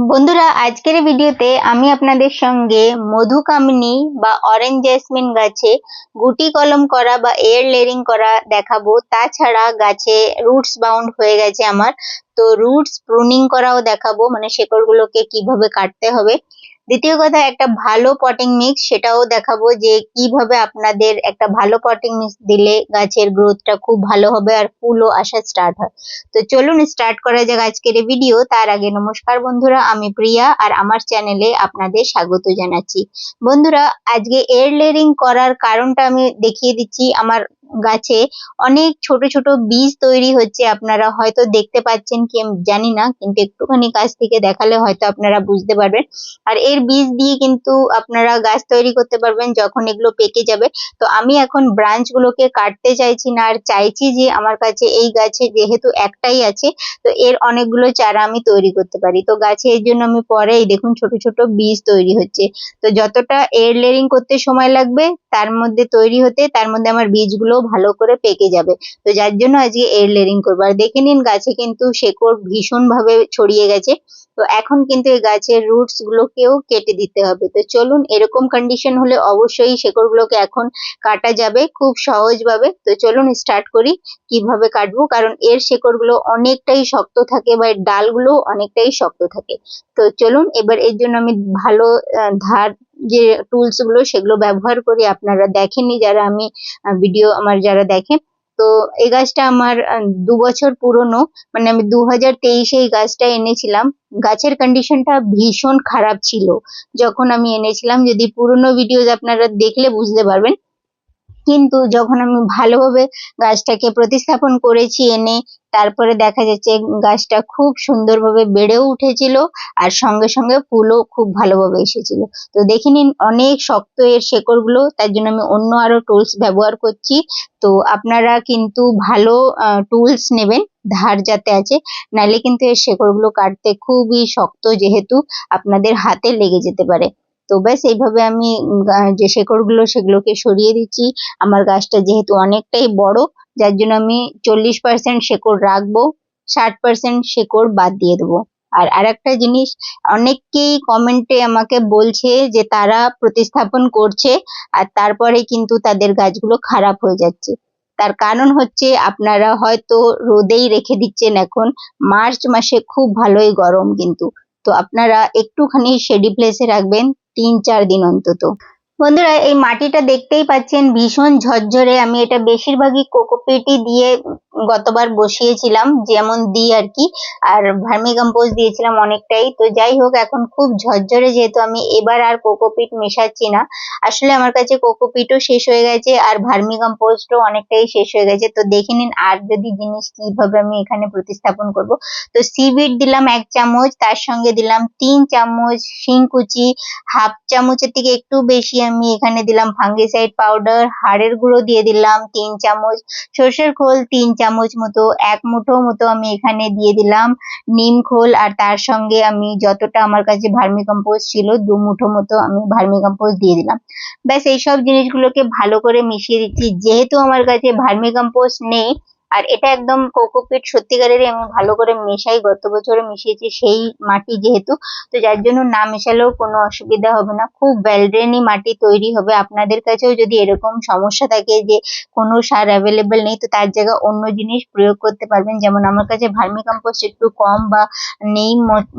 বন্ধুরা, আজকের ভিডিওতে আমি আপনাদের সঙ্গে মধুকামিনী বা অরেঞ্জ জেসমিন গাছে গুটি কলম করা বা এয়ার লেয়ারিং করা দেখাবো। তাছাড়া গাছে রুটস বাউন্ড হয়ে গেছে আমার। তো রুটস প্রুনিং করাও দেখাবো মানে শেকড়গুলোকে কীভাবে কাটতে হবে। দ্বিতীয় কথা, একটা ভালো পটিং মিক্স সেটাও দেখাবো যে কীভাবে আপনাদের একটা ভালো পটিং মিক্স দিলে গাছের গ্রোথটা খুব ভালো হবে আর ফুলও আসা স্টার্ট হয়। তো চলুন স্টার্ট করা যাক আজকের ভিডিও তার আগে নমস্কার বন্ধুরা, আমি প্রিয়া আর আমার চ্যানেলে আপনাদের স্বাগত জানাচ্ছি। বন্ধুরা, আজকে এয়ার লেয়ারিং করার কারণটা আমি দেখিয়ে দিচ্ছি। আমার গাছে অনেক ছোট ছোট বীজ তৈরি হচ্ছে। আপনারা হয়তো দেখতে পাচ্ছেন কি আমি জানি না, কিন্তু একটুখানি কাছ থেকে দেখালে হয়তো আপনারা বুঝতে পারবেন। আর এর বীজ দিয়ে কিন্তু আপনারা গাছ তৈরি করতে পারবেন যখন এগুলো পেকে যাবে। তো আমি এখন ব্রাঞ্চ গুলোকে কাটতে চাইছি না, আর চাইছি যে আমার কাছে এই গাছে যেহেতু একটাই আছে, তো এর অনেকগুলো চারা আমি তৈরি করতে পারি। তো গাছে এর জন্য আমি পরে এই দেখুন ছোট ছোট বীজ তৈরি হচ্ছে। তো যতটা এয়ার লেয়ারিং করতে সময় লাগবে, তার মধ্যে তৈরি হতে, তার মধ্যে আমার বীজগুলো ভালো করে পেকে যাবে। তো যার জন্য আজকে এর লেয়ারিং করব। আর দেখে নিন গাছে কিন্তু শেকড় ভীষণ ভাবে ছড়িয়ে গেছে। তো এখন কিন্তু এই গাছের রুটস গুলোকেও কেটে দিতে হবে। তো চলুন এরকম কন্ডিশন হলে অবশ্যই শেকড় গুলোকে এখন কাটা যাবে খুব সহজ ভাবে তো চলুন স্টার্ট করি কীভাবে কাটবো। কারণ এর শেকড়গুলো অনেকটাই শক্ত থাকে বা এর ডালগুলো অনেকটাই শক্ত থাকে। তো চলুন এবার এর জন্য আমি ভালো ধার যে টুলসগুলো সেগুলো ব্যবহার করি, আপনারা দেখেননি যারা আমি ভিডিও আমার যারা দেখেন, তো এই গাছটা আমার দু বছর পুরনো মানে আমি দু হাজার তেইশে এই গাছটা এনেছিলাম, গাছের কন্ডিশনটা ভীষণ খারাপ ছিল। যখন আমি এনেছিলাম, যদি পুরনো ভিডিও আপনারা দেখলে বুঝতে পারবেন কিন্তু যখন আমি ভালোভাবে গাছটাকে প্রতিস্থাপন করেছি এনে তারপরে দেখা যাচ্ছে গাছটা খুব সুন্দরভাবে বেড়েও উঠেছিল আর সঙ্গে সঙ্গে ফুলও খুব ভালোভাবে এসেছিল। তো দেখে নিন অনেক শক্ত এর শেকড়গুলো, তার জন্য আমি অন্য আরও টুলস ব্যবহার করছি। তো আপনারা কিন্তু ভালো টুলস নেবেন, ধার যাতে আছে, নাহলে কিন্তু এর শেকড়গুলো কাটতে খুবই শক্ত যেহেতু আপনাদের হাতে লেগে যেতে পারে। তো ব্যাস, এইভাবে আমি যে শেকড়গুলো, সেগুলোকে সরিয়ে দিচ্ছি। আমার গাছটা যেহেতু অনেকটাই বড়, যার জন্য আমি চল্লিশ পার্সেন্ট শেকড় রাখব, ষাট পার্সেন্ট শেকড় বাদ দিয়ে দেবো। আর আরেকটা জিনিস অনেককেই কমেন্টে আমাকে বলছে যে তারা প্রতিস্থাপন করছে, আর তারপরে কিন্তু তাদের গাছগুলো খারাপ হয়ে যাচ্ছে। তার কারণ হচ্ছে, আপনারা হয়তো রোদেই রেখে দিচ্ছেন এখন। মার্চ মাসে খুব ভালোই গরম কিন্তু। তো আপনারা একটুখানি শেডি প্লেসে রাখবেন তিন চার দিন অন্তত। বন্ধুরা, এই মাটিটা দেখতেই পাচ্ছেন, ভীষণ ঝরঝরে। আমি এটা বেশিরভাগই কোকোপিটি দিয়ে গতবার বসিয়েছিলাম, যেমন দিই আর কি। আর ভার্মি কম্পোজ দিয়েছিলাম অনেকটাই। তো যাই হোক, এখন খুব ঝরঝরে যেহেতু আমি এবার আর কোকোপিট মেশাচ্ছি না। আসলে আমার কাছে কোকোপিটও শেষ হয়ে গেছে, আর ভার্মি কম্পোস্টও অনেকটাই শেষ হয়ে গেছে। তো দেখে নিন, আর যদি জিনিস কীভাবে আমি এখানে প্রতিস্থাপন করব। তো সিবিট দিলাম এক চামচ, তার সঙ্গে দিলাম তিন চামচ শিংকুচি, হাফ চামচের থেকে একটু বেশি আমি এখানে দিলাম ফাঙ্গিসাইড পাউডার হাড়ের গুঁড়ো দিয়ে দিলাম তিন চামচ, সর্ষের খোল তিন চামচ মতো, এক মুঠো মতো আমি এখানে দিয়ে দিলাম নিম খোল আর তার সঙ্গে আমি যতটা আমার কাছে ভার্মি কম্পোস্ট ছিল দু মুঠো মতো আমি ভার্মি কম্পোস্ট দিয়ে দিলাম। ব্যাস, এইসব জিনিসগুলোকে ভালো করে মিশিয়ে দিচ্ছি। যেহেতু আমার কাছে ভার্মি কম্পোস্ট নেই আর এটা একদম কোকোপিট সত্যিকারেরই আমি ভালো করে মেশাই, গত বছরে মিশিয়েছি সেই মাটি যেহেতু। তো যার জন্য না মেশালেও কোনো অসুবিধা হবে না। খুব ওয়েলড্রেনি মাটি তৈরি হবে। আপনাদের কাছেও যদি এরকম সমস্যা থাকে যে কোনো সার অ্যাভেলেবেল নেই, তো তার জায়গায় অন্য জিনিস প্রয়োগ করতে পারবেন। যেমন আমার কাছে ভার্মি কম্পোস্ট একটু কম বা নেই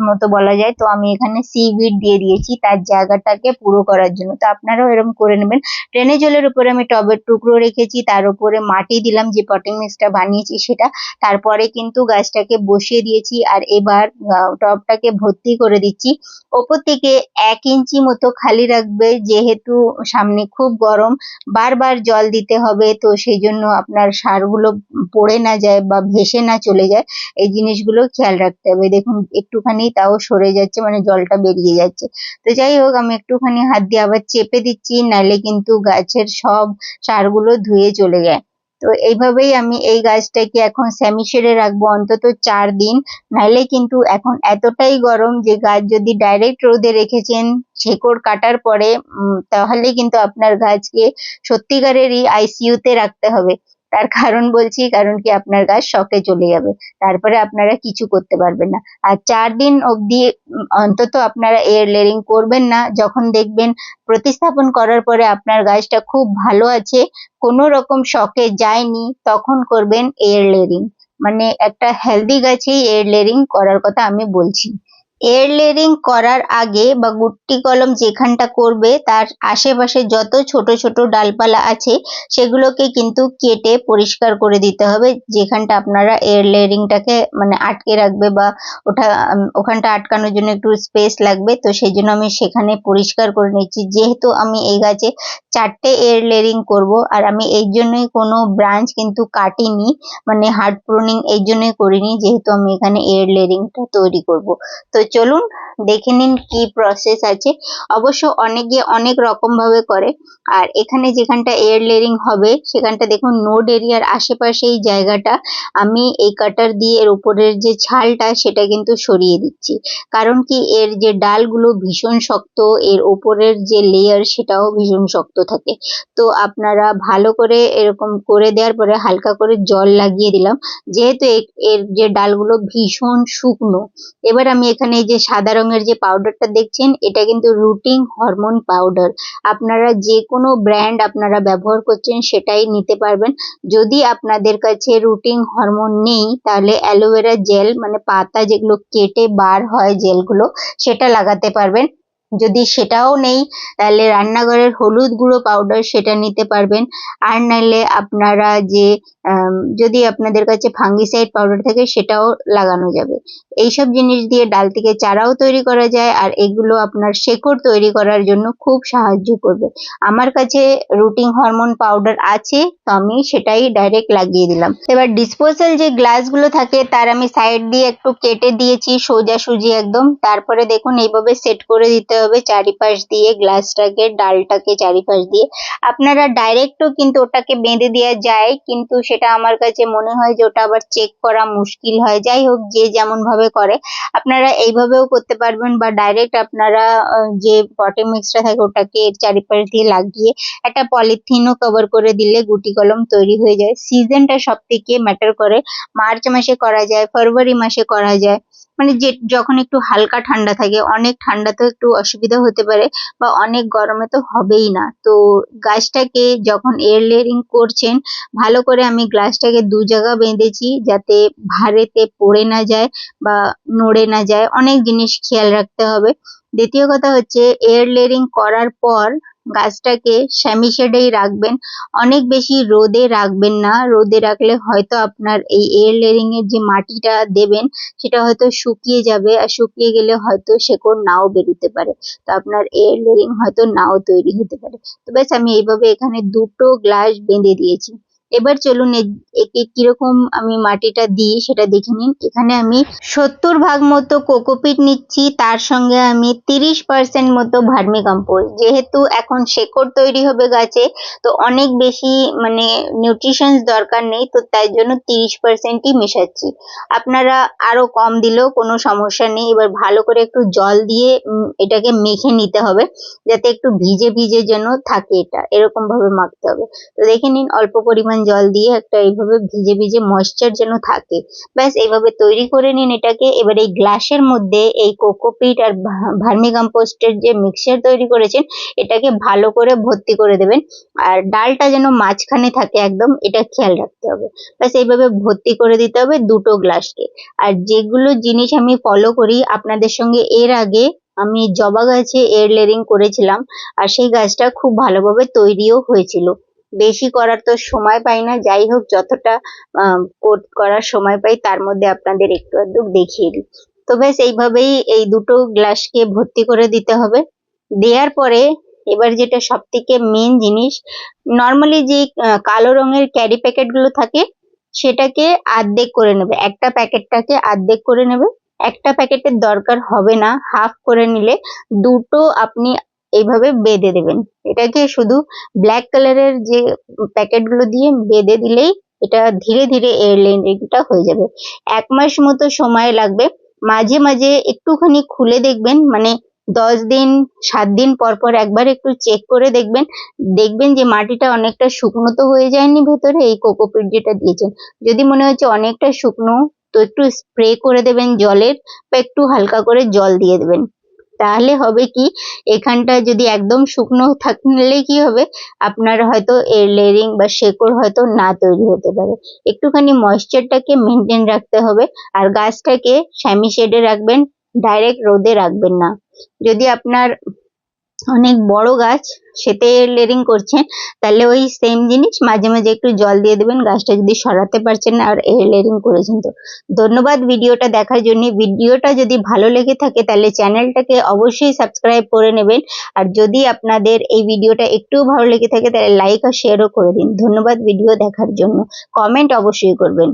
মতো বলা যায়, তো আমি এখানে সিভিড দিয়ে দিয়েছি তার জায়গাটাকে পুরো করার জন্য। তো আপনারাও এরকম করে নেবেন। ট্রেনে জলের উপরে আমি টবের টুকরো রেখেছি, তার উপরে মাটি দিলাম যে পটিং মিক্সটা বানিয়েছি সেটা। তারপরে কিন্তু গাছটাকে বসিয়ে দিয়েছি আর এবার টবটাকে ভর্তি করে দিচ্ছি। ওপর থেকে এক ইঞ্চি মতো খালি রাখবে, যেহেতু সামনে খুব গরম, বারবার জল দিতে হবে, তো সেই জন্য আপনার সারগুলো পড়ে না যায় বা ভেসে না চলে যায়। এই জিনিসগুলো খেয়াল রাখতে হবে। দেখুন, একটুখানি তাও সরে যাচ্ছে মানে জলটা বেরিয়ে যাচ্ছে। তো যাই হোক, আমি একটুখানি হাত দিয়ে আবার চেপে দিচ্ছি নাহলে কিন্তু গাছের সব সারগুলো ধুয়ে চলে যায়। তো এইভাবেই আমি এই গাছটাকে এখন স্যামি শেডে রাখব অন্তত চার দিন। নাইলে কিন্তু এখন এতটাই গরম যে গাছ যদি ডাইরেক্ট রোদে রেখেছেন, শেকড় কাটার পরে তাহলে কিন্তু আপনার গাছকে সত্যিকারেরই আইসিইউতে রাখতে হবে। তার কারণ বলছি, কারণ কি আপনার গাছ শকে চলে যাবে। তারপরে আপনারা কিছু করতে পারবেন না। আর চার দিন অবধি অন্তত আপনারা এয়ার লেয়ারিং করবেন না। যখন দেখবেন প্রতিস্থাপন করার পরে আপনার গাছটা খুব ভালো আছে, কোনো রকম শকে যায়নি, তখন করবেন এয়ার লেয়ারিং মানে একটা হেলদি গাছেই এয়ার লেয়ারিং করার কথা আমি বলছি। এয়ার লেয়ারিং করার আগে বা গুটি কলম যেখানটা করবে, তার আশেপাশে যত ছোট ছোট ডালপালা আছে, সেগুলোকে কিন্তু কেটে পরিষ্কার করে দিতে হবে। যেখানটা আপনারা এয়ার লেয়ারিংটাকে মানে আটকে রাখবে বা ওটা ওখানটা আটকানোর জন্য একটু স্পেস লাগবে, তো সেই জন্য আমি সেখানে পরিষ্কার করে নিচ্ছি। যেহেতু আমি এই গাছে চারটে এয়ার লেয়ারিং করব, আর আমি এই জন্যই কোনো ব্রাঞ্চ কিন্তু কাটিনি মানে হার্ড প্রুনিং এই জন্যই করিনি, যেহেতু আমি এখানে এয়ার লেয়ারিংটা তৈরি করব। তো চলুন দেখে নিন কি প্রসেস আছে। অবশ্য অনেকে অনেক রকম ভাবে করে। আর এখানে যেখানটা এয়ার লেয়ারিং হবে, সেখানটা দেখুন নোড এরিয়ার আশেপাশে এই জায়গাটা। আমি এই কাটার দিয়ে এর উপরের যে ছালটা, সেটা কিন্তু সরিয়ে দিচ্ছি। কারণ কি এর যে ডালগুলো ভীষণ শক্ত, এর উপরের যে লেয়ার সেটাও ভীষণ শক্ত থাকে। তো আপনারা ভালো করে এরকম করে দেওয়ার পরে হালকা করে জল লাগিয়ে দিলাম। যেহেতু এর যে ডালগুলো ভীষণ শুকনো, এবার আমি এখানে যে সাদা রঙের যে পাউডারটা দেখছেন, এটা কিন্তু রুটিং হরমোন পাউডার আপনারা যে কোনো ব্র্যান্ড আপনারা ব্যবহার করছেন, সেটাই নিতে পারবেন। যদি আপনাদের কাছে রুটিং হরমোন নেই, তাহলে অ্যালোভেরা জেল মানে পাতা যেগুলো কেটে বার হয় জেলগুলো সেটা লাগাতে পারবেন। যদি সেটাও নেই, তাহলে রান্নাঘরের হলুদ গুঁড়ো পাউডার সেটা নিতে পারবেন। আর নাইলে আপনারা যে যদি আপনাদের কাছে ফাঙ্গিসাইড পাউডার থাকে সেটাও লাগানো যাবে। এইসব জিনিস দিয়ে ডাল থেকে চারাও তৈরি করা যায় আর এগুলো আপনার শেকড় তৈরি করার জন্য খুব সাহায্য করবে। আমার কাছে রুটিং হরমোন পাউডার আছে, তো আমি সেটাই ডাইরেক্ট লাগিয়ে দিলাম। এবার ডিসপোজাল যে গ্লাসগুলো থাকে, তার আমি সাইড দিয়ে একটু কেটে দিয়েছি সোজাসুজি একদম। তারপরে দেখুন, এইভাবে সেট করে দিতে হবে চারিপাশ দিয়ে, গ্লাসটাকে, ডালটাকে চারিপাশ দিয়ে। আপনারা ডাইরেক্টও কিন্তু ওটাকে বেঁধে দেওয়া যায়, কিন্তু সেটা আমার কাছে মনে হয় যে ওটা আবার চেক করা মুশকিল হয়। যাই হোক, যে যেমন ভাবে করে, আপনারা এইভাবেও করতে পারবেন বা ডাইরেক্ট আপনারা যে পটে মিক্সটা থাকে ওটাকে চারিপাশ দিয়ে লাগিয়ে একটা পলিথিনও কভার করে দিলে গুটি কলম তৈরি হয়ে যায়। সিজনটা সব থেকে ম্যাটার করে। মার্চ মাসে করা যায়, ফেব্রুয়ারি মাসে করা যায়। মানে যে, যখন একটু হালকা ঠান্ডা থাকে, অনেক ঠান্ডা তো একটু অসুবিধা হতে পারে বা অনেক গরমে তো হবেই না। তো গাছটাকে যখন এয়ার লেয়ারিং করছেন, ভালো করে আমি গ্লাসটাকে দু জায়গা বেঁধেছি যাতে ভারেতে পড়ে না যায় বা নড়ে না যায়। অনেক জিনিস খেয়াল রাখতে হবে। দ্বিতীয় কথা হচ্ছে এয়ার লেয়ারিং করার পর গাছটাকে স্যামি শেডেই রাখবেন। অনেক বেশি রোদে রাখবেন না। রোদে রাখলে হয়তো আপনার এই এয়ার লেয়ারিং এর যে মাটিটা দেবেন, সেটা হয়তো শুকিয়ে যাবে আর শুকিয়ে গেলে হয়তো শেকড় নাও বেরোতে পারে। তো আপনার এয়ার লেয়ারিং হয়তো নাও তৈরি হতে পারে। তো ব্যাস, আমি এইভাবে এখানে দুটো গ্লাস বেঁধে দিয়েছি। এবার চলুন একে কীরকম আমি মাটিটা দিই সেটা দেখে নিন। এখানে আমি সত্তর ভাগ মতো কোকোপিট নিচ্ছি, তার সঙ্গে আমি তিরিশ পার্সেন্ট মতো ভার্মি যেহেতু এখন শেকড় তৈরি হবে গাছে, তো অনেক বেশি মানে নিউট্রিশনস দরকার নেই, তো তাই জন্য তিরিশ পার্সেন্টই মেশাচ্ছি। আপনারা আরও কম দিলেও কোনো সমস্যা নেই। এবার ভালো করে একটু জল দিয়ে এটাকে মেখে নিতে হবে, যাতে একটু ভিজে ভিজে যেন থাকে এটা। এরকমভাবে মাখতে হবে। তো দেখে নিন, অল্প পরিমাণ জল দিয়ে একটা এইভাবে ভিজে ভিজে ময়েশ্চার যেন থাকে। ব্যাস, এইভাবে তৈরি করে নিন এটাকে। এবার এই গ্লাসের মধ্যে এই কোকোপিট আর ভার্মি কম্পোস্টের যে মিক্সচার তৈরি করেছেন, এটাকে ভালো করে ভর্তি করে দেবেন। আর ডালটা যেন মাঝখানে থাকে একদম, এটা খেয়াল রাখতে হবে। ব্যাস, এইভাবে ভর্তি করে দিতে হবে দুটো গ্লাসকে। আর যেগুলো জিনিস আমি ফলো করি, আপনাদের সঙ্গে এর আগে আমি জবা গাছে এয়ার লেয়ারিং করেছিলাম, আর সেই গাছটা খুব ভালোভাবে তৈরিও হয়েছিল। বেশি করার তো সময় পাই না। যাই হোক, যতটা কোট করার সময় পাই, তার মধ্যে আপনাদের একটু আধটু দেখিয়ে দিই। তো ব্যাস, এইভাবেই এই দুটো গ্লাসকে ভর্তি করে দিতে হবে। দেওয়ার পরে এবার যেটা সব থেকে মেন জিনিস নর্মালি যে কালো রঙের ক্যারি প্যাকেটগুলো থাকে, সেটাকে আর্ধেক করে নেবে। একটা প্যাকেটটাকে আর্ধেক করে নেবে। একটা প্যাকেটের দরকার হবে না হাফ করে নিলে। দুটো আপনি এইভাবে বেঁধে দেবেন। এটাকে শুধু ব্ল্যাক কালারের যে প্যাকেটগুলো দিয়ে বেঁধে দিলেই এটা ধীরে ধীরে এয়ার লেয়ারিংটা হয়ে যাবে। এক মাস মতো সময় লাগবে। মাঝে মাঝে একটুখানি খুলে দেখবেন মানে দশ দিন, সাত দিন পর পর একবার একটু চেক করে দেখবেন। দেখবেন যে মাটিটা অনেকটা শুকনো তো হয়ে যায়নি ভেতরে, এই কোকোপিট যেটা দিয়েছেন। যদি মনে হচ্ছে অনেকটা শুকনো, তো একটু স্প্রে করে দেবেন জলের বা একটু হালকা করে জল দিয়ে দেবেন। তাহলে হবে কি? এখানটা যদি একদম শুকনো থাকলে কি হবে? আপনার হয়তো এর লেয়ারিং বা শেকড় হয়তো না তৈরি হতে পারে। একটুখানি ময়েশ্চারটাকে মেনটেন রাখতে হবে। আর গাছটাকে স্যামি শেডে রাখবেন ডাইরেক্ট রোদে রাখবেন না। যদি আপনার অনেক বড় গাছ, সেতে লেয়ারিং করছেন তাহলে ওই সেম জিনিস, মাঝে মাঝে একটু জল দিয়ে দেবেন, গাছটা যদি সরাতে পারছেন আর লেয়ারিং করেছেন তো। ধন্যবাদ ভিডিওটা দেখার জন্য। ভিডিওটা যদি ভালো লেগে থাকে, তাহলে চ্যানেলটাকে অবশ্যই সাবস্ক্রাইব করে নেবেন। আর যদি আপনাদের এই ভিডিওটা একটুও ভালো লেগে থাকে, তাহলে লাইক আর শেয়ারও করে দিন। ধন্যবাদ ভিডিও দেখার জন্য। কমেন্ট অবশ্যই করবেন।